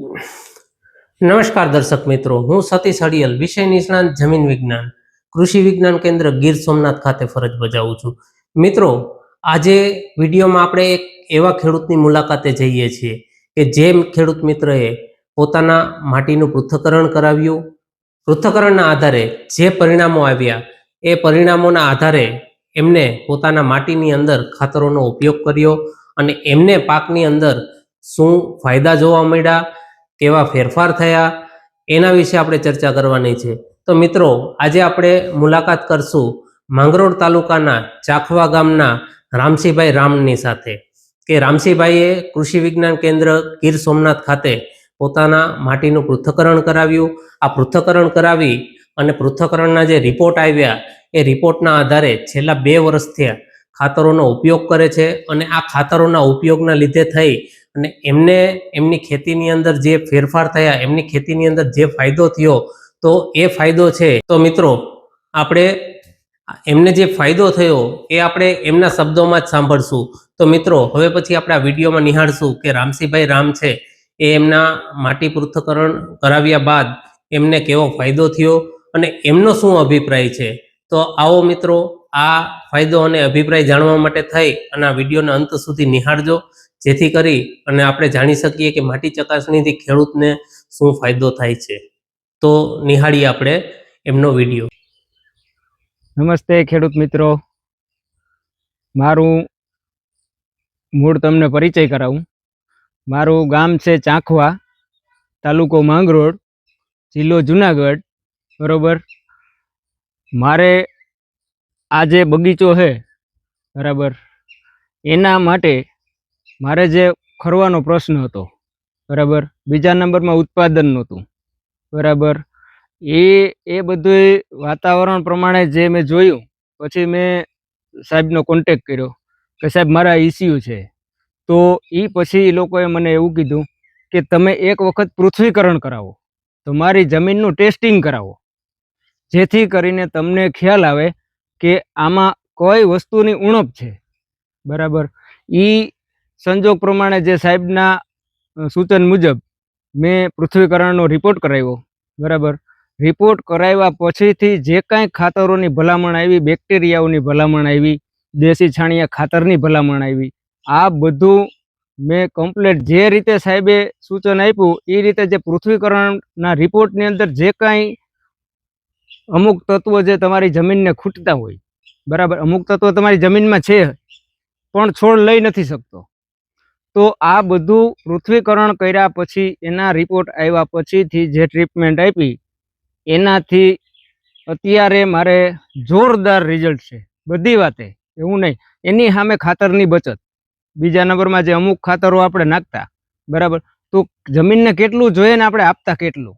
નમસ્કાર દર્શક મિત્રો, હું સતીશ અડિયલ, વિષય નિષ્ણાંત, જમીન વિજ્ઞાન. કૃષિ વિજ્ઞાન કેન્દ્ર ગીર સોમનાથ ખાતે ફરજ બજાવું છું. મિત્રો, આજે વિડીયોમાં આપણે એક એવા ખેડૂતની મુલાકાતે જઈએ છીએ કે જે ખેડૂત મિત્રએ પોતાના માટીનું પૃથ્થકરણ કરાવ્યું. પૃથ્થકરણના આધારે જે પરિણામો આવ્યા, એ પરિણામોના આધારે એમને પોતાના માટીની અંદર ખાતરોનો ઉપયોગ કર્યો અને એમને પાકની અંદર શું ફાયદા જોવા મળ્યા કેવા ફેરફાર થયા, એના વિશે આપણે ચર્ચા કરવાની છે. તો મિત્રો, આજે આપણે મુલાકાત કરશું માંગરોળ તાલુકાના ચાખવા ગામના રામસિંહભાઈ રામની સાથે. કે રામસિંહભાઈએ કૃષિ વિજ્ઞાન કેન્દ્ર ગીર સોમનાથ ખાતે પોતાના માટીનું પૃથ્થકરણ કરાવ્યું. આ પૃથ્થકરણ કરાવી અને પૃથ્થકરણના જે રિપોર્ટ આવ્યા, એ રિપોર્ટના આધારે છેલ્લા બે વર્ષથી ખાતરોનો ઉપયોગ કરે છે અને આ ખાતરોના ઉપયોગના લીધે થઈ અને એમને, એમની ખેતીની અંદર જે ફેરફાર થયા, એમની ખેતીની અંદર જે ફાયદો થયો, તો એ ફાયદો છે. તો મિત્રો, આપણે એમને જે ફાયદો થયો, એ આપણે એમના શબ્દોમાં જ સાંભળશું. તો મિત્રો, હવે પછી આપણે આ વિડીયોમાં નિહાળશું કે રામસિંહભાઈ રામ છે, એ એમના માટી પૃથ્થકરણ કરાવ્યા બાદ એમને કેવો ફાયદો થયો અને એમનો શું અભિપ્રાય છે. તો આવો મિત્રો, આ ફાયદો અને અભિપ્રાય જાણવા માટે થઈ અને આ વિડીયોના અંત સુધી નિહાળજો. જેથી કરી અને આપણે જાણી શકીએ કે માટી ચકાસણીથી ખેડૂતને શું ફાયદો થાય છે. તો નિહાળીએ આપણે એમનો વીડિયો. નમસ્તે ખેડૂત મિત્રો. મારું મૂળ તમને પરિચય કરાવું. મારું ગામ છે ચાંખવા, તાલુકો માંગરોળ, જિલ્લો જુનાગઢ, બરોબર? મારે આ જે બગીચો છે. બરાબર? એના માટે મારે જે ખરવાનો પ્રશ્ન હતો, બરાબર? બીજા નંબરમાં ઉત્પાદન નહોતું, બરાબર? એ એ બધું વાતાવરણ પ્રમાણે જે મેં જોયું, પછી મેં સાહેબનો કોન્ટેક કર્યો કે સાહેબ મારા ઇસ્યુ છે. તો એ પછી એ લોકોએ મને એવું કીધું કે તમે એક વખત પૃથ્વીકરણ કરાવો તમારી જમીનનું ટેસ્ટિંગ કરાવો. જેથી કરીને તમને ખ્યાલ આવે કે આમાં કઈ વસ્તુની ઉણપ છે, બરાબર? એ સંજોગ પ્રમાણે જે સાહેબના સૂચન મુજબ મેં પૃથ્વીકરણનો રિપોર્ટ કરાવ્યો. બરાબર? રિપોર્ટ કરાવ્યા પછીથી જે કાંઈ ખાતરોની ભલામણ આવી બેક્ટેરિયાઓની ભલામણ આવી, દેશી છાણિયા ખાતરની ભલામણ આવી, આ બધું મેં કમ્પ્લેટ જે રીતે સાહેબે સૂચન આપ્યું, એ રીતે જે પૃથ્વીકરણના રિપોર્ટની અંદર જે કાંઈ અમુક તત્વો જે તમારી જમીનને ખૂટતા હોય, બરાબર? અમુક તત્વો તમારી જમીનમાં છે, પણ છોડ લઈ નથી શકતો. તો આ બધું પૃથ્વીકરણ કર્યા પછી એના રિપોર્ટ આવ્યા પછીથી જે ટ્રીટમેન્ટ આપી, એનાથી અત્યારે મારે જોરદાર રિઝલ્ટ છે. બધી વાતે, એવું નહીં. એની સામે ખાતરની બચત. બીજા નંબરમાં જે અમુક ખાતરો આપણે નાખતા, બરાબર? તો જમીનને કેટલું જોઈએ ને આપણે આપતા કેટલું?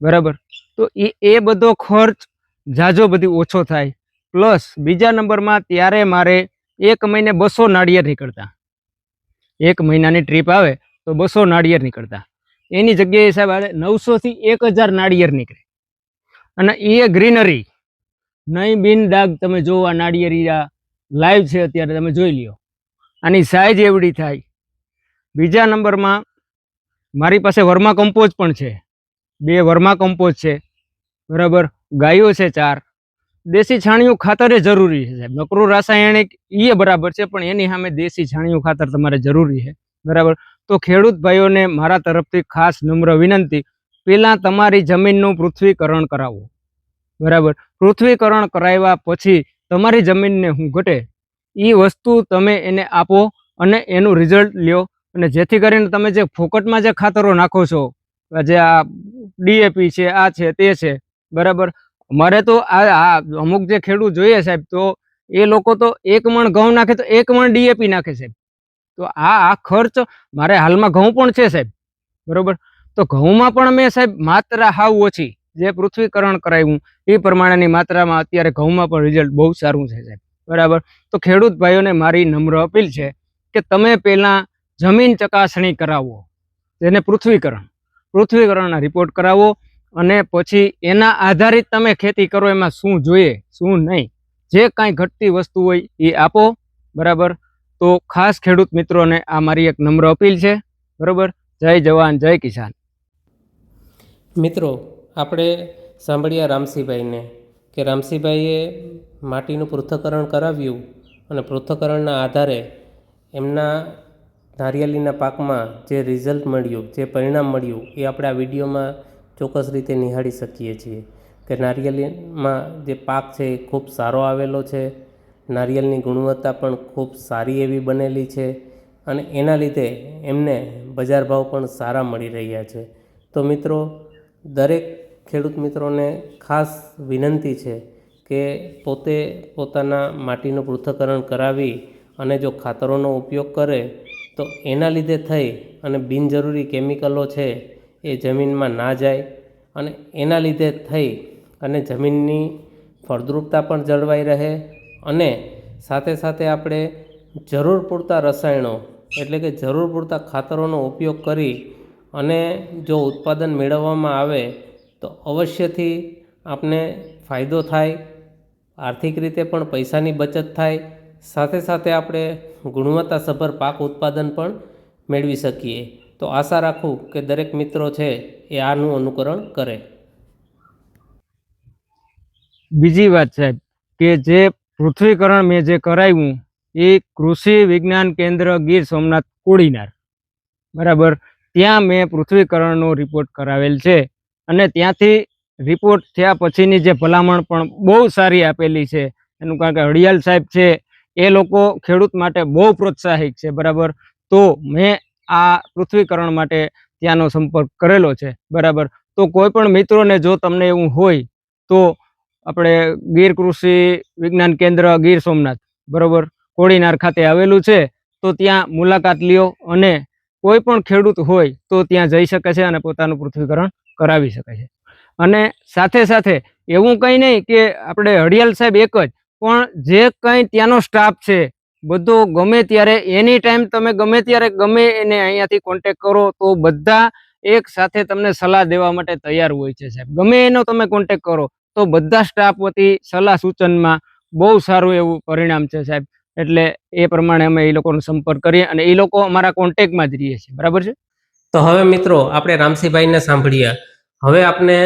બરાબર? તો એ એ બધો ખર્ચ ઝાઝો બધી ઓછો થાય. પ્લસ બીજા નંબરમાં ત્યારે મારે એક મહિને બસો નાળિયેર નીકળતા. એક મહિનાની ટ્રીપ આવે તો બસો નાળિયેર નીકળતા. એની જગ્યાએ સાહેબ આવે નવસોથી એક હજાર નાળિયેર નીકળે. અને એ ગ્રીનરી નહીં બિન ડાગ તમે જોવો આ નાળિયેરી લાઈવ છે અત્યારે તમે જોઈ લ્યો. આની સાઈઝ એવડી થાય. બીજા નંબરમાં મારી પાસે વર્મા કમ્પોઝ પણ છે. બે વર્મા કમ્પોઝ છે. બરાબર? ગાયો છે ચાર. દેશી છાણિયું ખાતર એ જરૂરી છે સાહેબ. રાસાયણિક એ બરાબર છે, પણ એની સામે દેશી છાણિયું ખાતર તમારે જરૂરી છે. બરાબર? તો ખેડૂત ભાઈઓને મારા તરફથી ખાસ નમ્ર વિનંતી પહેલાં તમારી જમીનનું પૃથ્વીકરણ કરાવો. બરાબર? પૃથ્વીકરણ કરાવ્યા પછી તમારી જમીનને હું ઘટે. એ વસ્તુ તમે એને આપો અને એનું રિઝલ્ટ લ્યો. અને જેથી કરીને તમે જે ફોકટમાં જે ખાતરો નાખો છો જે આ ડીએપી છે, આ છે, તે છે. બરાબર? મારે તો આ અમુક જે ખેડૂત જોઈએ સાહેબ, તો એ લોકો તો એક મણ ઘઉં નાખે તો એક મણ ડીએપી નાખે સાહેબ. તો આ આ ખર્ચ મારે હાલમાં ઘઉં પણ છે સાહેબ, બરોબર? તો ઘઉંમાં પણ મેં સાહેબ માત્રા હાવ ઓછી, જે પૃથ્વીકરણ કરાવ્યું, એ પ્રમાણેની માત્રામાં અત્યારે ઘઉંમાં પણ રિઝલ્ટ બહુ સારું છે સાહેબ, બરાબર? તો ખેડૂત ભાઈઓને મારી નમ્ર અપીલ છે કે તમે પહેલાં જમીન ચકાસણી કરાવો તેને પૃથ્વીકરણ. પૃથ્વીકરણના રિપોર્ટ કરાવો અને પછી એના આધારિત તમે ખેતી કરો, એમાં શું જોઈએ, શું નહીં. જે કાંઈ ઘટતી વસ્તુ હોય એ આપો, બરાબર? તો ખાસ ખેડૂત મિત્રોને આ મારી એક નમ્ર અપીલ છે, બરાબર? જય જવાન, જય કિસાન. મિત્રો, આપણે સાંભળ્યા રામસિંહભાઈને કે રામસિંહભાઈએ માટીનું પૃથ્થકરણ કરાવ્યું અને પૃથ્થકરણના આધારે એમના નારિયેળીના પાકમાં જે રિઝલ્ટ મળ્યું, જે પરિણામ મળ્યું, એ આપણે આ વિડીયોમાં ચોક્કસ રીતે નિહાળી શકીએ છીએ કે નારિયેળીમાં જે પાક છે એ ખૂબ સારો આવેલો છે નારિયેળની ગુણવત્તા પણ ખૂબ સારી એવી બનેલી છે અને એના લીધે એમને બજાર ભાવ પણ સારા મળી રહ્યા છે. તો મિત્રો, દરેક ખેડૂત મિત્રોને ખાસ વિનંતી છે કે પોતે પોતાના માટીનું પૃથ્થકરણ કરાવી અને જો ખાતરોનો ઉપયોગ કરે તો એના લીધે થઈ અને બિનજરૂરી કેમિકલો છે એ જમીનમાં ના જાય અને એના લીધે થઈ અને જમીનની ફળદ્રુપતા પણ જળવાઈ રહે અને સાથે સાથે આપણે જરૂર પૂરતા રસાયણો એટલે કે જરૂર પૂરતા ખાતરોનો ઉપયોગ કરી અને જો ઉત્પાદન મેળવવામાં આવે તો અવશ્યથી આપને ફાયદો થાય, આર્થિક રીતે પણ પૈસાની બચત થાય, સાથે સાથે આપણે ગુણવત્તાસભર પાક ઉત્પાદન પણ મેળવી શકીએ. તો આશા રાખું કે દરેક મિત્રો છે એ આનું અનુકરણ કરે. બીજી વાત સાહેબ, કે જે પૃથ્વીકરણ મેં જે કરાવ્યું એ કૃષિ વિજ્ઞાન કેન્દ્ર ગીર સોમનાથ કોડીનાર. બરાબર, ત્યાં મેં પૃથ્વીકરણનો રિપોર્ટ કરાવેલ છે અને ત્યાંથી રિપોર્ટ થયા પછીની જે ભલામણ પણ બહુ સારી આપેલી છે. એનું કારણ કે હડિયાલ સાહેબ છે, એ લોકો ખેડૂત માટે બહુ પ્રોત્સાહિત છે, બરાબર. તો મેં આ પૃથ્વીકરણ માટે ત્યાંનો સંપર્ક કરેલો છે. બરાબર? તો કોઈ પણ મિત્રોને જો તમને એવું હોય, તો આપણે ગીર કૃષિ વિજ્ઞાન કેન્દ્ર ગીર સોમનાથ, બરાબર? કોડીનાર ખાતે આવેલું છે. તો ત્યાં મુલાકાત લ્યો અને કોઈ પણ ખેડૂત હોય, તો ત્યાં જઈ શકે છે અને પોતાનું પૃથ્વીકરણ કરાવી શકે છે. અને સાથે સાથે એવું કંઈ નહીં કે આપણે હડિયાલ સાહેબ એક જ, પણ જે કંઈ ત્યાંનો સ્ટાફ છે બધો ગમે ત્યારે એની ટાઈમ તમે ગમે ત્યારે ગમે એને અહીંયાથી કોન્ટેક કરો, તો બધા એક સાથે તમને સલાહ દેવા માટે તૈયાર હોય છે સાહેબ. ગમે એનો તમે કોન્ટેક કરો, તો બધા સ્ટાફ વતી સલાહ સૂચનમાં બહુ સારું એવું પરિણામ છે સાહેબ. એટલે એ પ્રમાણે અમે એ લોકોનો સંપર્ક કરીએ અને એ લોકો અમારા કોન્ટેક્ટમાં જ રહીએ છીએ. બરાબર છે? તો હવે મિત્રો, આપણે રામસિંહભાઈને સાંભળ્યા હવે આપણે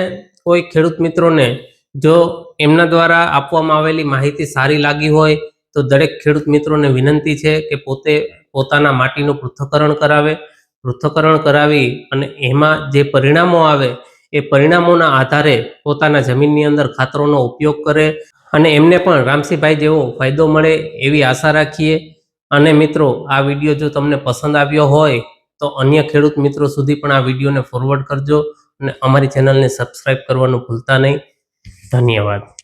કોઈ ખેડૂત મિત્રોને જો એમના દ્વારા આપવામાં આવેલી માહિતી સારી લાગી હોય તો દરેક ખેડૂત મિત્રોને વિનંતી છે કે પોતે પોતાના માટીનું પૃથ્થકરણ કરાવે. પૃથ્થકરણ કરાવી અને એમાં જે પરિણામો આવે, એ પરિણામોના આધારે પોતાના જમીનની અંદર ખાતરોનો ઉપયોગ કરે અને એમને પણ રામસિંહભાઈ જેવો ફાયદો મળે એવી આશા રાખીએ. અને મિત્રો, આ વીડિયો જો તમને પસંદ આવ્યો હોય, તો અન્ય ખેડૂત મિત્રો સુધી પણ આ વિડીયોને ફોરવર્ડ કરજો અને અમારી ચેનલને સબસ્ક્રાઈબ કરવાનું ભૂલતા નહીં. ધન્યવાદ.